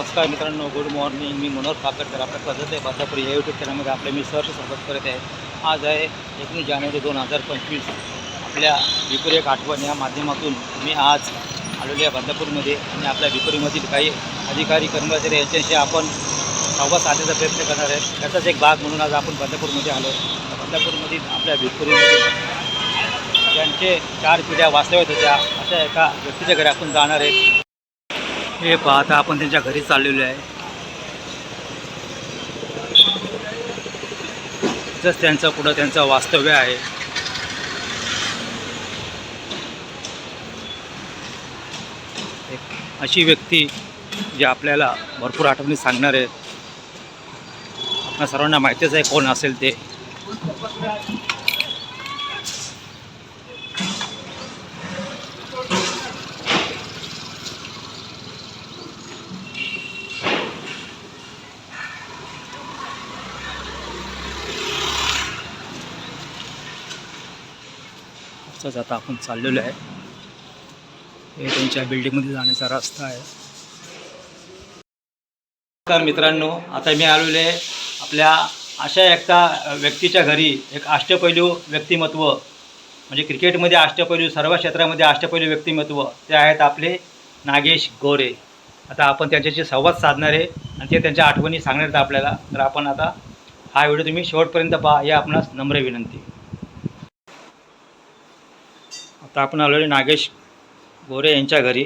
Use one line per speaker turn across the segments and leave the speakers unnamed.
नमस्कार मित्रांनो good morning मी मनोहर काकडकर आपल्या पद्धत आहे बदलापूर या यूट्यूब चॅनलमध्ये आपले मी सहर्ष स्वागत करत आहे. आज आहे एकोणीस जानेवारी दोन हजार पंचवीस. आपल्या विपुरी एक आठवण या माध्यमातून मी आज आलेलो आहे बदलापूरमध्ये आणि आपल्या विपुरीमधील काही अधिकारी कर्मचारी यांच्याशी आपण संवाद साधण्याचा प्रयत्न करणार आहे. त्याचाच एक भाग म्हणून आज आपण बदलापूरमध्ये आलो बदलापूरमधील आपल्या विपुरीमध्ये ज्यांचे चार पिढ्या वास्तव्यात होत्या अशा एका व्यक्तीच्या घरी आपण जाणार आहे. हे पाहता आपण त्यांच्या घरी चाललेलो आहे. जस त्यांचं पुढं त्यांचं वास्तव्य आहे. एक अशी व्यक्ती जी आपल्याला भरपूर आठवणी सांगणार आहेत आपल्या सर्वांना माहितीच आहे कोण असेल ते. रस्ताच आता आपण चाललेलो आहे. हे त्यांच्या बिल्डिंगमध्ये जाण्याचा रस्ता आहे. नमस्कार मित्रांनो आता मी आलेलो आहे आपल्या अशा एका व्यक्तीच्या घरी. एक अष्टपैलू व्यक्तिमत्व म्हणजे क्रिकेटमध्ये अष्टपैलू सर्व क्षेत्रामध्ये अष्टपैलू व्यक्तिमत्व ते आहेत आपले नागेश गोरे. आता आपण त्यांच्याशी संवाद साधणार आहे आणि ते त्यांच्या आठवणी सांगणार आहेत आपल्याला. तर आपण आता हा व्हिडिओ तुम्ही शेवटपर्यंत पहा या आपणास नम्र विनंती. आता आपण आलेलो नागेश गोरे यांच्या घरी.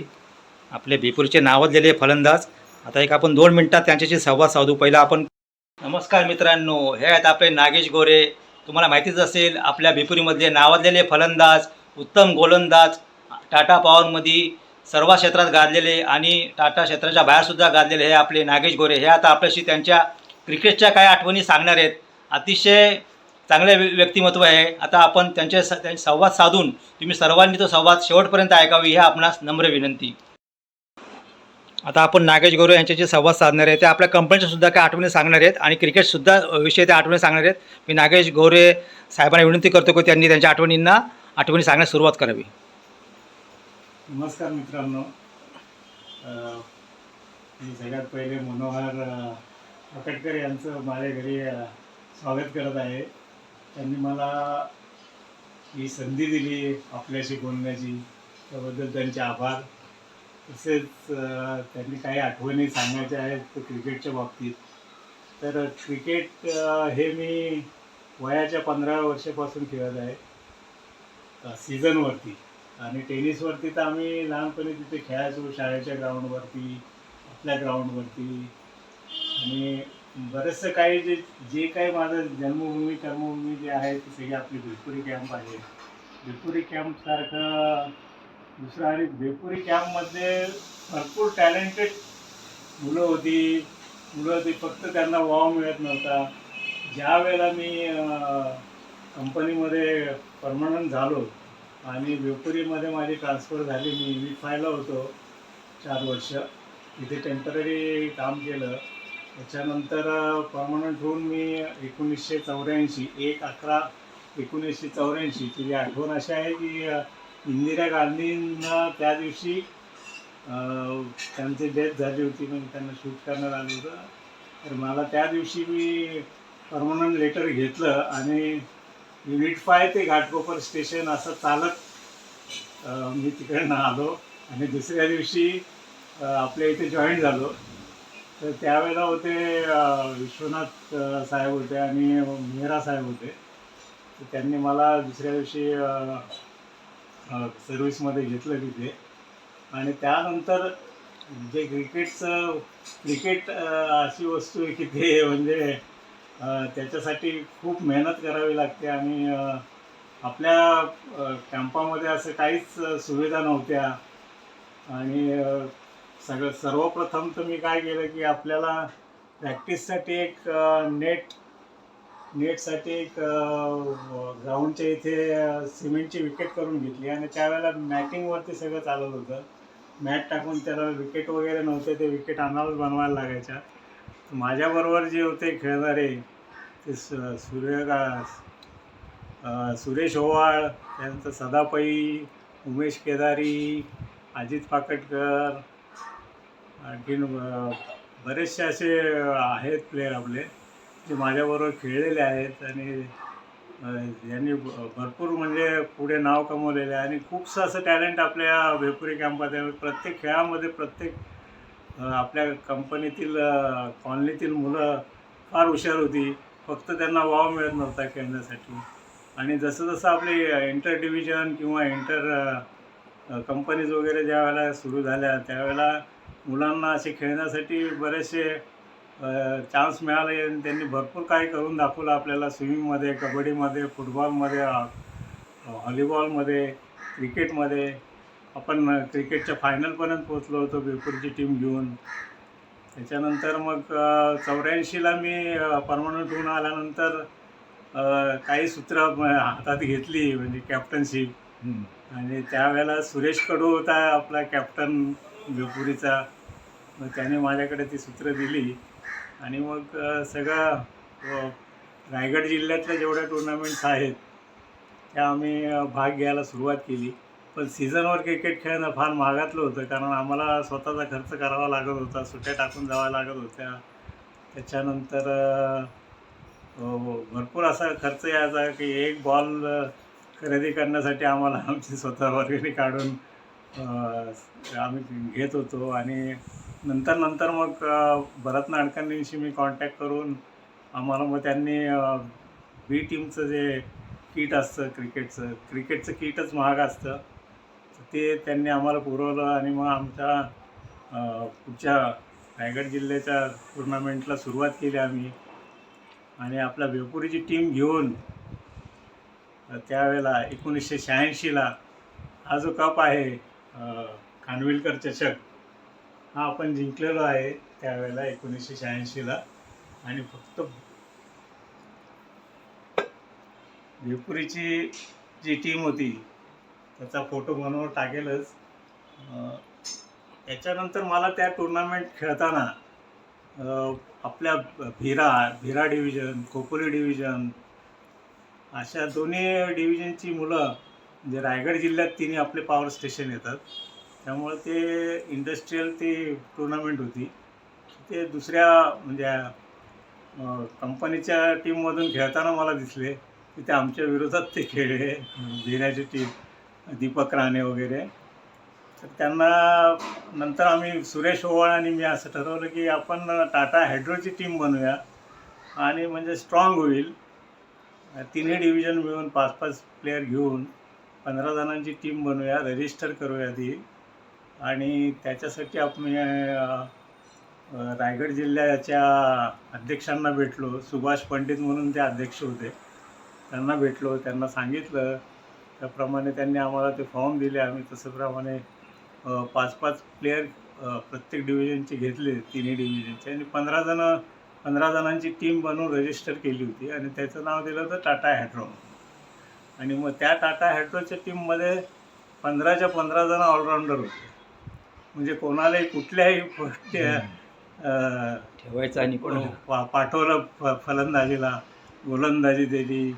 आपले बिपूरचे नावाजलेले फलंदाज. आता एक आपण दोन मिनटात त्यांच्याशी संवाद साधू. पहिला आपण नमस्कार मित्रांनो. हे आहेत आपले नागेश गोरे. तुम्हाला माहितीच असेल आपल्या भिपुरीमधले नावाजलेले फलंदाज उत्तम गोलंदाज टाटा पॉवरमध्ये सर्व क्षेत्रात गाजलेले आणि टाटा क्षेत्राच्या बाहेरसुद्धा गाजलेले हे आपले नागेश गोरे. हे आता आपल्याशी त्यांच्या क्रिकेटच्या काही आठवणी सांगणार आहेत. अतिशय चांगले व्य- व्यक्तिमत्व आहे. आता आपण त्यांचे संवाद साधून तुम्ही सर्वांनी तो संवाद शेवटपर्यंत ऐकावी ही आपणास नम्र विनंती. आता आपण नागेश गोरे यांच्याशी संवाद साधणार आहे. ते आपल्या कंपनीच्या सुद्धा काही आठवणी सांगणार आहेत आणि क्रिकेटसुद्धा विषय ते आठवणी सांगणार आहेत. मी नागेश गोरे साहेबांना विनंती करतो की त्यांनी त्यांच्या आठवणींना आठवणी सांगण्यास सुरुवात करावी.
नमस्कार मित्रांनो. सगळ्यात पहिले मनोहर अ, यांचं माझ्या घरी स्वागत करत आहे. त्यांनी मला ही संधी दिली आपल्याशी बोलण्याची. त्याबद्दल त्यांचे आभार. तसेच त्यांनी काही आठवणी सांगायच्या आहेत क्रिकेटच्या बाबतीत. तर क्रिकेट हे मी वयाच्या पंधरा वर्षापासून खेळत आहे. सीझनवरती. आणि टेनिसवरती तर आम्ही लहानपणी तिथे खेळायचो शाळेच्या ग्राउंडवरती आपल्या ग्राउंडवरती. आणि बरंचसं काही जे जे काही माझं जन्मभूमी कर्मभूमी जे आहे ते सगळे आपली भेपुरी कॅम्प आहे. भेपुरी कॅम्पसारखं दुसरं आणि भेपुरी कॅम्पमध्ये भरपूर टॅलेंटेड मुलं होती. मुलं होती फक्त त्यांना वाव मिळत नव्हता. ज्या वेळेला मी कंपनीमध्ये परमनंट झालो आणि वेपुरीमध्ये माझी ट्रान्सफर झाली मी व्ही फायला होतो चार वर्ष. तिथे टेंपररी काम केलं. त्याच्यानंतर परमनंट होऊन मी एकोणीसशे चौऱ्याऐंशी एक अकरा एकोणीसशे चौऱ्याऐंशीची जी आठवण अशी आहे की इंदिरा गांधींना त्या दिवशी त्यांची डेथ झाली होती म्हणजे त्यांना शूट करण्यात आलं होतं. तर मला त्या दिवशी मी परमनंट लेटर घेतलं आणि युनिट फाय ते घाटकोपर स्टेशन असं चालत मी तिकडनं आलो आणि दुसऱ्या दिवशी आपल्या इथे जॉईन झालो. तर त्यावेळेला होते विश्वनाथ साहेब होते आणि मेहरा साहेब होते. तर त्यांनी मला दुसऱ्या दिवशी सर्व्हिसमध्ये घेतलं तिथे. आणि त्यानंतर जे क्रिकेटचं क्रिकेट अशी वस्तू आहे की ते म्हणजे त्याच्यासाठी खूप मेहनत करावी लागते आणि आपल्या कॅम्पामध्ये असं काहीच सुविधा नव्हत्या. आणि सगळं सर्वप्रथम तर मी काय केलं की आपल्याला प्रॅक्टिससाठी एक नेट नेटसाठी एक ग्राउंडच्या इथे सिमेंटची विकेट करून घेतली आणि त्यावेळेला मॅटिंगवरती सगळं चालत होतं. मॅट टाकून त्याला विकेट वगैरे नव्हते ते विकेट आणावंच बनवायला लागायच्या. माझ्याबरोबर जे होते खेळणारे ते सूर्यकास सुरेश ओवाळ त्यानंतर सदापई उमेश केदारी अजित पाकटकर आणखीन बरेचसे असे आहेत प्लेयर आपले जे माझ्याबरोबर खेळलेले आहेत आणि यांनी भरपूर म्हणजे पुढे नाव कमवलेलं आहे आणि खूपसं असं टॅलेंट आपल्या वेपुरी कॅम्पात आहे प्रत्येक खेळामध्ये प्रत्येक आपल्या कंपनीतील कॉलनीतील मुलं फार हुशार होती. फक्त त्यांना वाव मिळत नव्हता खेळण्यासाठी. आणि जसं जसं आपले इंटर डिव्हिजन किंवा इंटर कंपनीज वगैरे ज्या वेळेला सुरू झाल्या त्यावेळेला मुलांना असे खेळण्यासाठी बरेचसे चान्स मिळाले आणि त्यांनी भरपूर काही करून दाखवलं आपल्याला स्विमिंगमध्ये कबड्डीमध्ये फुटबॉलमध्ये अ, व्हॉलीबॉलमध्ये क्रिकेटमध्ये आपण क्रिकेटच्या फायनलपर्यंत पोचलो होतो बेपूरची टीम घेऊन. त्याच्यानंतर मग चौऱ्याऐंशीला मी परमनंट होऊन आल्यानंतर काही सूत्र हातात घेतली म्हणजे कॅप्टनशिप. आणि त्यावेळेला सुरेश कडू होता आपला कॅप्टन लुपुरीचा मग त्याने माझ्याकडे ती सूत्र दिली. आणि मग सगळा सगळं रायगड जिल्ह्यातल्या जेवढ्या टुर्नामेंट्स आहेत त्या आम्ही भाग घ्यायला सुरुवात केली. पण सीझनवर क्रिकेट खेळणं फार महागातलं होतं कारण आम्हाला स्वतःचा खर्च करावा लागत होता सुट्ट्या टाकून जावा लागत होत्या. त्याच्यानंतर भरपूर असा खर्च यायचा की एक बॉल खरेदी करण्यासाठी आम्हाला आमची स्वतः वर्गणी काढून आम्ही घेत होतो आणि नंतर नंतर मग भरत नाडकांनीशी मी कॉन्टॅक्ट करून आम्हाला मग त्यांनी बी टीमचं जे किट असतं क्रिकेटचं क्रिकेटचं किटच महाग असतं. तर ते त्यांनी आम्हाला पुरवलं आणि मग आमच्या पुढच्या रायगड जिल्ह्याच्या टुर्नामेंटला सुरुवात केली आम्ही. आणि आपल्या वेपुरीची टीम घेऊन त्यावेळेला एकोणीसशे शहाऐंशीला हा जो कप आहे. खानविलकर चषक हा आपण जिंकलेलो आहे त्यावेळेला एकोणीसशे शहाऐंशीला. आणि फक्त वेपुरीची जी टीम होती त्याचा फोटो बनवून टाकेलच. याच्यानंतर त्याच्यानंतर मला त्या टुर्नामेंट खेळताना आपल्या भिरा भिरा डिव्हिजन खोपोली डिव्हिजन अशा दोन्ही डिव्हिजनची मुलं म्हणजे रायगड जिल्ह्यात तिन्ही आपले पॉवर स्टेशन येतात. त्यामुळे ते इंडस्ट्रीयल ती टुर्नामेंट होती. ते दुसऱ्या म्हणजे कंपनीच्या टीममधून खेळताना मला दिसले की ते आमच्या विरोधात ते खेळले. भिऱ्याची टीम दीपक राणे वगैरे. तर त्यांना नंतर आम्ही सुरेश ओवाळ आणि मी असं ठरवलं की आपण टाटा हायड्रोची टीम बनवूया आणि म्हणजे स्ट्रॉंग होईल. तिन्ही डिव्हिजन मिळून पाच पाच प्लेयर घेऊन पंधरा जणांची टीम बनवूया रजिस्टर करूया ती. आणि त्याच्यासाठी आपण रायगड जिल्ह्याच्या अध्यक्षांना भेटलो. सुभाष पंडित म्हणून ते अध्यक्ष होते. त्यांना भेटलो. त्यांना सांगितलं. त्याप्रमाणे त्यांनी आम्हाला ते फॉर्म दिले. आम्ही तसंप्रमाणे पाच पाच प्लेयर प्रत्येक डिव्हिजनचे घेतले. तिन्ही डिव्हिजनचे आणि पंधरा जणं पंधरा जणांची टीम बनवून रजिस्टर केली होती. आणि त्याचं नाव दिलं होतं टाटा हॅड्रॉम आणि मग त्या टाटा हॅड्रोच्या टीममध्ये पंधराच्या पंधरा जण ऑलराऊंडर होते. म्हणजे कोणालाही कुठल्याही
ठेवायचं आणि कोण?
पा- पाठवलं फ फलंदाजीला गोलंदाजी दिली.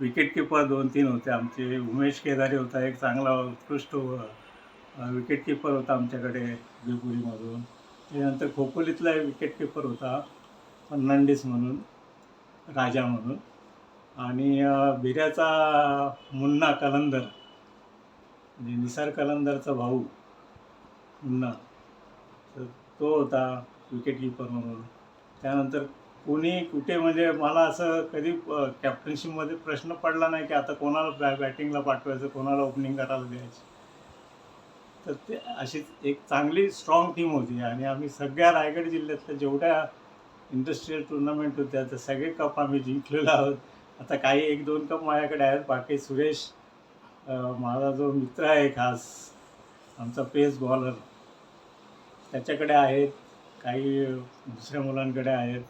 विकेट किपर दोन तीन होते आमचे. उमेश केदारे होता एक चांगला उत्कृष्ट विकेट किपर होता आमच्याकडे बिपुरीमधून त्यानंतर खोपोलीतला एक विकेट किपर होता फर्नांडिस म्हणून राजा म्हणून. आणि बिऱ्याचा मुन्ना कलंदर म्हणजे निसार कलंदरचा भाऊ मुन्ना तर तो होता विकेटकीपर म्हणून. त्यानंतर कोणी कुठे म्हणजे मला असं कधी कॅप्टनशिपमध्ये प्रश्न पडला नाही की आता कोणाला बॅ बॅटिंगला पाठवायचं कोणाला ओपनिंग करायला द्यायची. तर ते अशीच एक चांगली स्ट्रॉंग टीम होती. आणि आम्ही सगळ्या रायगड जिल्ह्यातल्या जेवढ्या इंडस्ट्रीयल टुर्नामेंट होत्या त्या सगळे कप आम्ही जिंकलेलो आहोत. आता काही एक दोन कप माझ्याकडे आहेत बाकी सुरेश माझा जो मित्र आहे खास आमचा पेस बॉलर त्याच्याकडे आहेत काही दुसऱ्या मुलांकडे आहेत.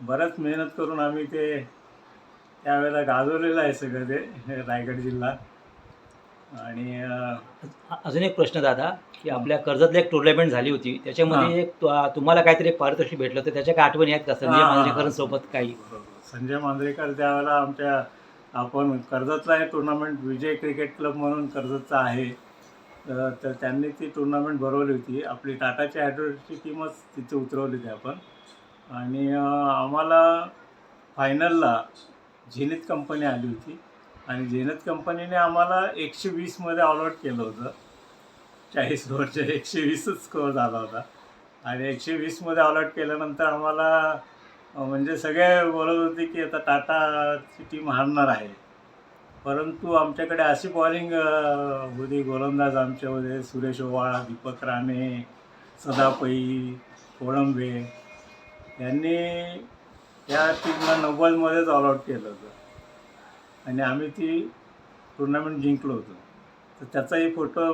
बरंच मेहनत करून आम्ही ते त्यावेळेला गाजवलेलं आहे सगळं ते रायगड जिल्हा. आणि
अजून एक प्रश्न दादा की आपल्या कर्जतला एक टुर्नामेंट झाली होती त्याच्यामध्ये एक तुम्हाला काहीतरी पारितोषिक भेटलं होतं त्याच्या काय आठवणी आहेत का? संजय. मांजरेकरांसोबत काही?
संजय मांजरेकर त्यावेळेला आमच्या आपण कर्जतला हे टुर्नामेंट विजय क्रिकेट क्लब म्हणून कर्जतचा आहे. तर त्यांनी ती टुर्नामेंट भरवली होती. आपली टाटाची हायड्रोची टीमच तिथे उतरवली होती आपण. आणि आम्हाला फायनलला झेनित कंपनी आली होती. आणि झेनित कंपनीने आम्हाला एकशे वीसमध्ये ऑलआउट केलं होतं. चाळीस ओव्हरच्या एकशे वीसच स्कोअर झाला होता. आणि एकशे वीसमध्ये ऑलआउट केल्यानंतर आम्हाला म्हणजे सगळे बोलत होते की आता टाटाची टीम हारणार आहे. परंतु आमच्याकडे अशी बॉलिंग होती. गोलंदाज आमच्यामध्ये होते. सुरेश ओवाळ दीपक राणे सदापई कोळंबे यांनी या टीमला नव्वदमध्येच ऑलआउट केलं होतं. आणि आम्ही ती टुर्नामेंट जिंकलो होतो. तर त्याचाही फोटो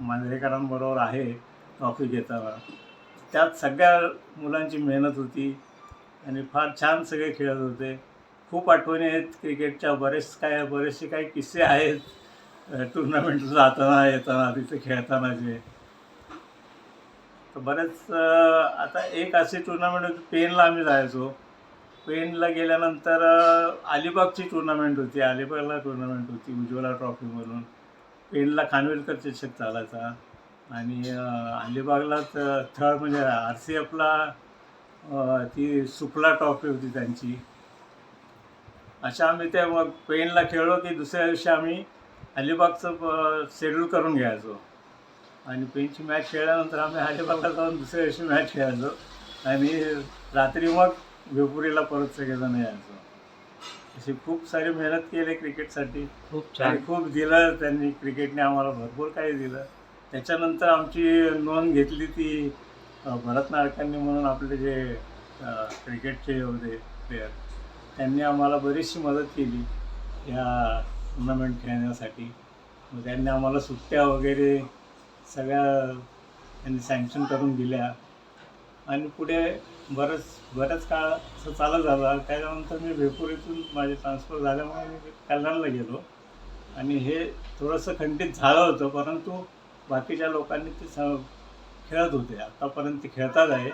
मांजरेकरांबरोबर आहे. ट्रॉफी घेताना. त्यात सगळ्या मुलांची मेहनत होती आणि फार छान सगळे खेळत होते. खूप आठवणी आहेत क्रिकेटच्या. बरेच काय बरेचसे काही किस्से आहेत. टुर्नामेंट जाताना येताना तिथे खेळतानाचे तर बरेच आता एक अशी टुर्नामेंट होती पेनला आम्ही जायचो. पेनला गेल्यानंतर अलिबागची टुर्नामेंट होती. अलिबागला टुर्नामेंट होती उज्ज्वला ट्रॉफीमधून पेनला खानविलकर चषक चालायचा. आणि अलिबागला त- थर्ड म्हणजे आर सी एफला ती सुफला ट्रॉफी होती त्यांची. अशा आम्ही ते मग पेनला खेळलो की दुसऱ्या दिवशी आम्ही अलिबागचं शेड्यूल करून घ्यायचो. आणि पेनची मॅच खेळल्यानंतर आम्ही अलिबागला जाऊन दुसऱ्या दिवशी मॅच खेळायचो. आणि रात्री मग वेपुरीला परत सगळेजण यायचो. अशी खूप सारी मेहनत केली क्रिकेटसाठी.
खूप
खूप दिलं त्यांनी क्रिकेटने आम्हाला भरपूर काही दिलं. त्याच्यानंतर आमची नोंद घेतली ती भरत नाडकांनी म्हणून आपले जे क्रिकेटचे होते प्लेयर त्यांनी आम्हाला बरीचशी मदत केली या टुर्नामेंट खेळण्यासाठी. मग त्यांनी आम्हाला सुट्ट्या वगैरे सगळ्या त्यांनी सँक्शन करून दिल्या. आणि पुढे बरंच बऱ्याच काळ असं चालत झालं त्याच्यानंतर मी भेपूर इथून माझे ट्रान्सफर झाल्यामुळे मी कल्याणला गेलो. आणि हे थोडंसं खंडित झालं होतं परंतु बाकीच्या लोकांनी ते स खेळत होते. आत्तापर्यंत ते खेळतात आहे.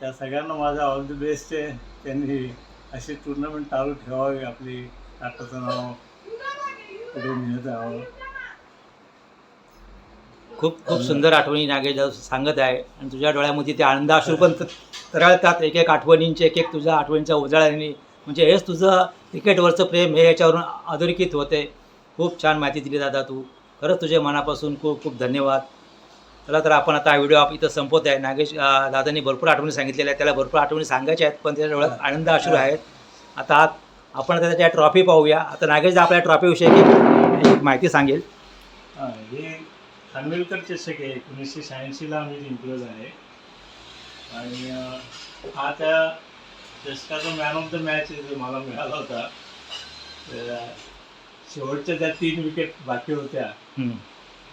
त्या सगळ्यांना माझा ऑल द बेस्ट आहे. त्यांनी अशी टुर्नामेंट चालू ठेवावी. आपली टाटाचं नाव पुढे मिळत राहावं
खूप खूप सुंदर आठवणी नागेश सांगत आहे. आणि तुझ्या डोळ्यामध्ये ते आनंदाश्रू पण तरळतात. एक एक आठवणींचे एक एक तुझ्या आठवणींच्या उजाळ्याने म्हणजे हेच तुझं क्रिकेटवरचं प्रेम हे याच्यावरून अधोरेखित होते. खूप छान माहिती दिली दादा तू. खरंच तुझ्या मनापासून खूप खूप धन्यवाद. चला तर आपण आता हा व्हिडिओ आप इथं संपवत आहे नागेश दादांनी भरपूर आठवणी सांगितलेल्या आहेत. त्याला भरपूर आठवणी सांगायच्या आहेत पण त्याच्या डोळ्यात आनंद अश्रू आहेत. आता आपण आता त्याच्या ट्रॉफी पाहूया. आता नागेश आपल्या ट्रॉफीविषयी एक एक माहिती सांगेल.
हे खानविलकर चषक आहे. एकोणीसशे शहाऐंशीला आम्ही जिंकलो आहे. आणि हा त्या चषकाचा मॅन ऑफ द मॅच मला मिळाला होता. तर शेवटच्या त्या तीन विकेट बाकी होत्या.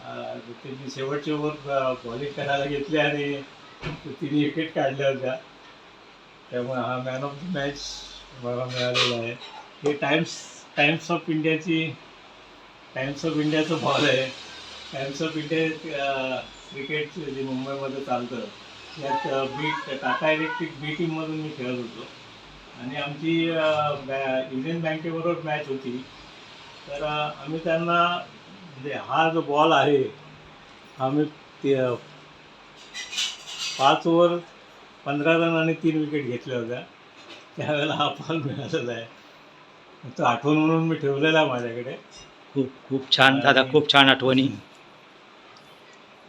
अं, त्यांनी शेवटच्या ओव्हर बॉलिंग करायला घेतली आणि तिने विकेट काढल्या होत्या. त्यामुळे हा मॅन ऑफ द मॅच मला मिळालेला आहे. हे टाइम्स टाइम्स ऑफ इंडियाची टाइम्स ऑफ इंडियाचं बॉल आहे. टाइम्स ऑफ इंडिया क्रिकेट जे मुंबईमध्ये चालतं यात बी टाटा इलेक्ट्रिक बी टीममधून मी खेळत होतो. आणि आमची अ, बॅ इंडियन बँकेबरोबर मॅच होती. तर आम्ही त्यांना म्हणजे हा जो बॉल आहे हा मी ते पाच ओव्हर पंधरा रन आणि तीन विकेट घेतल्या होत्या. त्यावेळेला हा बॉल मिळालेला आहे. तो आठवण म्हणून मी ठेवलेला आहे माझ्याकडे.
खूप खूप छान दादा खूप छान आठवणी.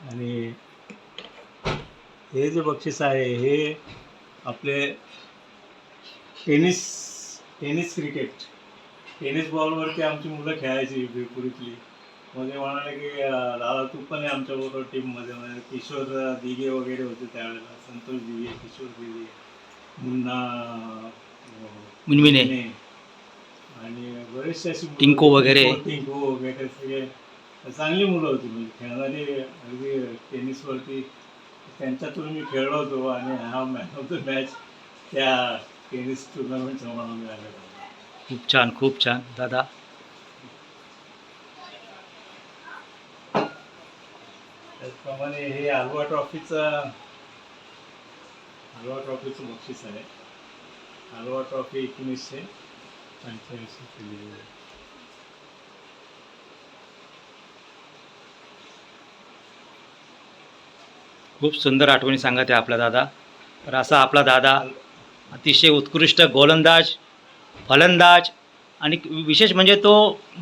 आणि हे जे बक्षीस आहे हे आपले टेनिस टेनिस क्रिकेट. टेनिस बॉलवरती आमची मुलं खेळायची मग ते म्हणाले की दादा तू पण आहे आमच्याबरोबर टीममध्ये म्हणजे किशोर दिघे वगैरे होते त्यावेळेला संतोष दिघे किशोर दिघे मुन्ना
मुनमिने.
आणि बरेचसे मुलं
टिंकू. वगैरे.
टिंकू वगैरे सगळे चांगली मुलं होती म्हणजे खेळणारी अगदी टेनिसवरती त्यांच्यातून मी खेळलो होतो आणि हा मॅन ऑफ द मॅच त्या टेनिस टुर्नामेंटचा मला मिळालेला.
खूप छान खूप छान. दादा.
त्याचप्रमाणे हे आलवा ट्रॉफीचं आलवा ट्रॉफीचं बक्षीस आहे. आलवा ट्रॉफी एकोणीसशे पंच्याऐंशी केली
खूप सुंदर आठवणी सांगत आहे आपला दादा. तर असा आपला दादा अतिशय उत्कृष्ट गोलंदाज फलंदाज आणि विशेष म्हणजे तो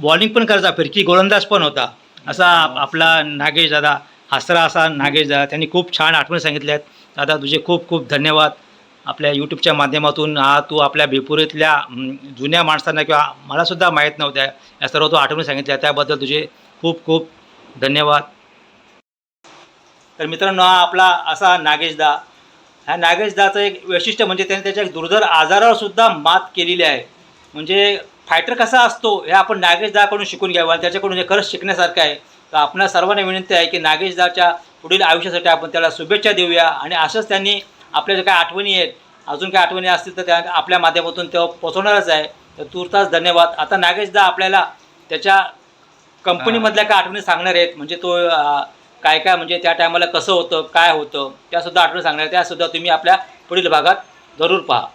बॉलिंग पण करायचा फिरकी गोलंदाज पण होता. असा आपला नागेश दादा हसरा असा नागेश दादा त्यांनी खूप छान आठवणी सांगितल्या आहेत. दादा तुझे खूप खूप धन्यवाद. आपल्या यूट्यूबच्या माध्यमातून हा तू आपल्या भेपुरीतल्या जुन्या माणसांना किंवा मलासुद्धा माहीत नव्हत्या या सर्व तू आठवणी सांगितल्या त्याबद्दल तुझे खूप खूप धन्यवाद. तर मित्रांनो हा आपला असा नागेशदा ह्या नागेशदाचं एक वैशिष्ट्य म्हणजे त्याने त्याच्या दुर्धर आजारावर सुद्धा मात केलेली आहे. म्हणजे फायटर कसा असतो हे आपण नागेशदाकडून शिकून घ्यावं आणि त्याच्याकडून हे खरंच शिकण्यासारखं आहे. तर आपणा सर्वांना विनंती आहे की नागेशदाच्या पुढील आयुष्यासाठी आपण त्याला शुभेच्छा देऊया आणि असंच त्यांनी आपल्या ज्या काही आठवणी आहेत अजून काही आठवणी असतील तर त्या आपल्या माध्यमातून ते पोचवणारच आहे. तर तुर्तास धन्यवाद. आता नागेशदा आपल्याला त्याच्या कंपनीमधल्या काय आठवणी सांगणार आहेत. म्हणजे तो काय काय म्हणजे त्या टायमाला कसं होतं काय होतं त्यासुद्धा आठवणी सांगणार आहेत. त्यासुद्धा तुम्ही आपल्या पुढील भागात जरूर पहा.